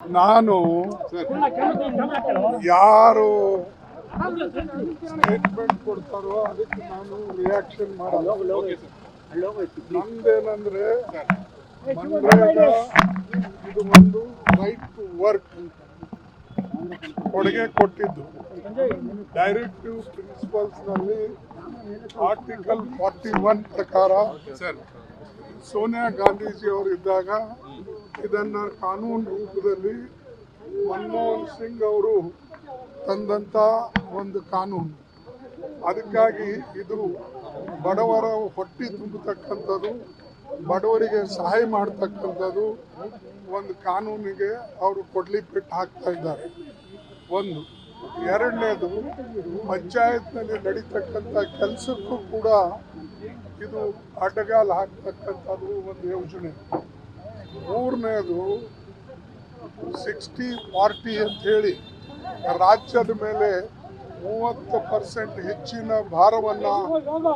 ನಾನು ಯಾರು ಸ್ಟೇಟ್ಮೆಂಟ್ ಕೊಡ್ತಾರೋ ಅದಕ್ಕೆ ನಾನು ರಿಯಾಕ್ಷನ್ ಮಾಡಲ್ಲ. ನಮ್ದೇನಂದ್ರೆ ಮನ್ರೇಗಾ, ಇದು ಒಂದು ರೈಟ್ ಟು ವರ್ಕ್ ಕೊಡುಗೆ ಕೊಟ್ಟಿದ್ದು. ಡೈರೆಕ್ಟಿವ್ ಪ್ರಿನ್ಸಿಪಲ್ಸ್ನಲ್ಲಿ ಆರ್ಟಿಕಲ್ ಫಾರ್ಟಿ ಒನ್ ಪ್ರಕಾರ, ಸೋನಿಯಾ ಗಾಂಧೀಜಿ ಅವರು ಇದ್ದಾಗ ಇದನ್ನ ಕಾನೂನು ರೂಪದಲ್ಲಿ ಮನಮೋಹನ್ ಸಿಂಗ್ ಅವರು ತಂದಂತ ಒಂದು ಕಾನೂನು. ಅದಕ್ಕಾಗಿ ಇದು ಬಡವರ ಹೊಟ್ಟೆ ತುಂಬತಕ್ಕಂಥದ್ದು, ಬಡವರಿಗೆ ಸಹಾಯ ಮಾಡ್ತಕ್ಕಂಥದ್ದು ಒಂದು ಕಾನೂನಿಗೆ ಅವರು ಕೊಡ್ಲಿ ಪೆಟ್ಟು ಹಾಕ್ತಾ ಇದ್ದಾರೆ. ಒಂದು. ಎರಡನೇದು, ಪಂಚಾಯತ್ನಲ್ಲಿ ನಡೀತಕ್ಕಂಥ ಕೆಲಸಕ್ಕೂ ಕೂಡ ಇದು ಅಡ್ಡಗಾಲ ಹಾಕ್ತಕ್ಕಂಥದ್ದು ಒಂದು ಯೋಜನೆ. ಮೂರನೇದು ಸಿಕ್ಸ್ಟಿ ಫಾರ್ಟಿ ಅಂತ ಹೇಳಿ ರಾಜ್ಯದ ಮೇಲೆ ಮೂವತ್ತು ಪರ್ಸೆಂಟ್ ಹೆಚ್ಚಿನ ಭಾರವನ್ನ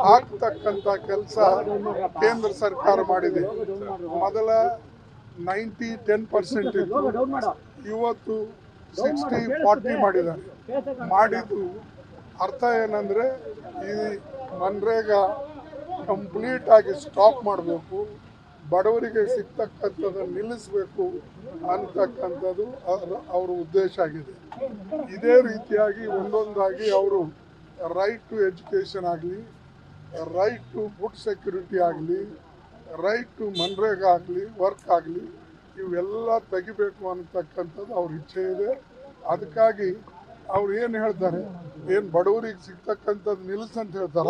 ಹಾಕ್ತಕ್ಕಂಥ ಕೆಲಸ ಕೇಂದ್ರ ಸರ್ಕಾರ ಮಾಡಿದೆ. ಮೊದಲ ನೈಂಟಿ ಟೆನ್ ಪರ್ಸೆಂಟ್ ಇತ್ತು ಇವತ್ತು ಸಿಕ್ಸ್ಟಿ ಫಾರ್ಟಿ ಮಾಡಿದ್ದಾರೆ. ಮಾಡಿದ್ದು ಅರ್ಥ ಏನಂದ್ರೆ ಈ ಮನ್ರೇಗಾ ಕಂಪ್ಲೀಟ್ ಆಗಿ ಸ್ಟಾಪ್ ಮಾಡಬೇಕು. ಬಡವರಿಗೆ ಸಿಗ್ತಕ್ಕಂಥದ್ದು ನಿಲ್ಲಿಸಬೇಕು ಅಂತಕ್ಕಂಥದ್ದು ಅವರ ಉದ್ದೇಶ ಆಗಿದೆ. ಇದೇ ರೀತಿಯಾಗಿ ಒಂದೊಂದಾಗಿ ಅವರು ರೈಟ್ ಟು ಎಜುಕೇಷನ್ ಆಗಲಿ ರೈಟ್ ಟು ಫುಡ್ ಸೆಕ್ಯೂರಿಟಿ ಆಗಲಿ ರೈಟ್ ಟು ಮನ್ರೇಗಾ ಆಗಲಿ ವರ್ಕ್ ಆಗಲಿ, ಇವೆಲ್ಲ ತೆಗಿಬೇಕು ಅನ್ನತಕ್ಕಂಥದ್ದು ಅವ್ರ ಇಚ್ಛೆ ಇದೆ. ಅದಕ್ಕಾಗಿ ಅವ್ರು ಏನು ಹೇಳ್ತಾರೆ? ಏನು ಬಡವರಿಗೆ ಸಿಗ್ತಕ್ಕಂಥದ್ದು ನಿಲ್ಲಿಸಂತ ಹೇಳ್ತಾರ?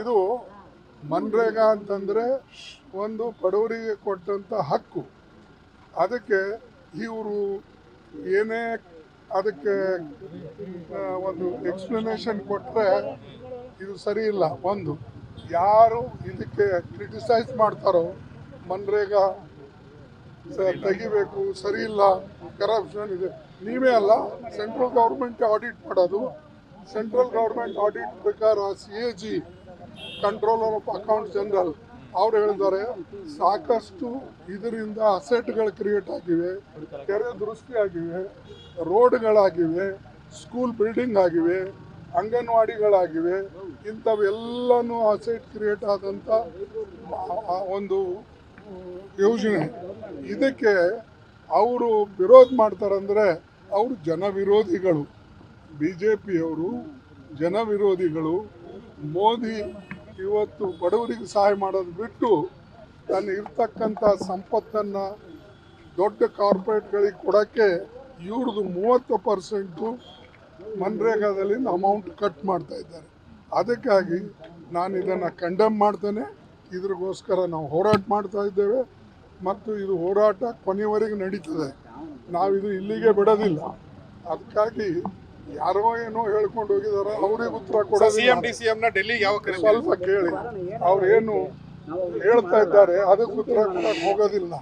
ಇದು ಮನ್ರೇಗಾ ಅಂತಂದ್ರೆ ಒಂದು ಬಡವರಿಗೆ ಕೊಟ್ಟಂತ ಹಕ್ಕು. ಅದಕ್ಕೆ ಇವರು ಏನೇ ಅದಕ್ಕೆ ಒಂದು ಎಕ್ಸ್ಪ್ಲನೇಷನ್ ಕೊಟ್ಟರೆ ಇದು ಸರಿ ಇಲ್ಲ. ಒಂದು, ಯಾರು ಇದಕ್ಕೆ ಕ್ರಿಟಿಸೈಸ್ ಮಾಡ್ತಾರೋ ಮನ್ರೇಗಾ ತೆಗಿಬೇಕು, ಸರಿ ಇಲ್ಲ ಕರಪ್ಷನ್ ಇದೆ. ನೀವೇ ಅಲ್ಲ ಸೆಂಟ್ರಲ್ ಗೌರ್ಮೆಂಟ್ ಆಡಿಟ್ ಮಾಡೋದು. ಸೆಂಟ್ರಲ್ ಗೌರ್ಮೆಂಟ್ ಆಡಿಟ್ ಪ್ರಕಾರ C A G controller of account general ಅವ್ರು ಹೇಳಿದ್ದಾರೆ, ಸಾಕಷ್ಟು ಇದರಿಂದ ಅಸೆಟ್ಗಳು ಕ್ರಿಯೇಟ್ ಆಗಿವೆ, ಕೆರೆ ದುರಸ್ತಿ ಆಗಿವೆ ರೋಡ್ಗಳಾಗಿವೆ ಸ್ಕೂಲ್ ಬಿಲ್ಡಿಂಗ್ ಆಗಿವೆ, ಅಂಗನವಾಡಿಗಳಾಗಿವೆ, ಇಂಥವೆಲ್ಲನೂ ಅಸೆಟ್ ಕ್ರಿಯೇಟ್ ಆದಂಥ ಒಂದು ಯೋಜನೆ. ಇದಕ್ಕೆ ಅವರು ವಿರೋಧ ಮಾಡ್ತಾರಂದರೆ ಅವರು ಜನವಿರೋಧಿಗಳು. ಬಿ ಜೆ ಪಿಯವರು ಜನ ವಿರೋಧಿಗಳು ಮೋದಿ ಇವತ್ತು ಬಡವರಿಗೆ ಸಹಾಯ ಮಾಡೋದು ಬಿಟ್ಟು ತನ್ನ ಇರ್ತಕ್ಕಂಥ ಸಂಪತ್ತನ್ನು ದೊಡ್ಡ ಕಾರ್ಪೊರೇಟ್ಗಳಿಗೆ ಕೊಡೋಕ್ಕೆ ಇವ್ರದ್ದು ಮೂವತ್ತು ಪರ್ಸೆಂಟು ಮನ್ರೇಗಾದಲ್ಲಿಂದ ಅಮೌಂಟ್ ಕಟ್ ಮಾಡ್ತಾ ಇದ್ದಾರೆ. ಅದಕ್ಕಾಗಿ ನಾನು ಇದನ್ನು ಕಂಡೆಮ್ ಮಾಡ್ತೇನೆ. ಇದ್ರಿಗೋಸ್ಕರ ನಾವು ಹೋರಾಟ ಮಾಡ್ತಾ ಇದ್ದೇವೆ. ಮತ್ತು ಇದು ಹೋರಾಟ ಕೊನೆಯವರೆಗೆ ನಡೀತದೆ. ನಾವಿದು ಇಲ್ಲಿಗೆ ಬಿಡೋದಿಲ್ಲ. ಅದಕ್ಕಾಗಿ ಯಾರೋ ಏನೋ ಹೇಳ್ಕೊಂಡು ಹೋಗಿದಾರ ಅವ್ರಿಗೆ ಉತ್ತರ ಸಿಎಂ ಕೊಡೋದಿಲ್ಲ ಡಿ ಸಿಎಂ ನ ಡೆಲ್ಲಿಗೆ ಯಾವ ಕರೆ ಸ್ವಲ್ಪ ಕೇಳಿ. ಅವ್ರೇನು ಹೇಳ್ತಾ ಇದ್ದಾರೆ ಅದಕ್ಕೆ ಉತ್ತರ ಕೊಡಕ್ ಹೋಗೋದಿಲ್ಲ.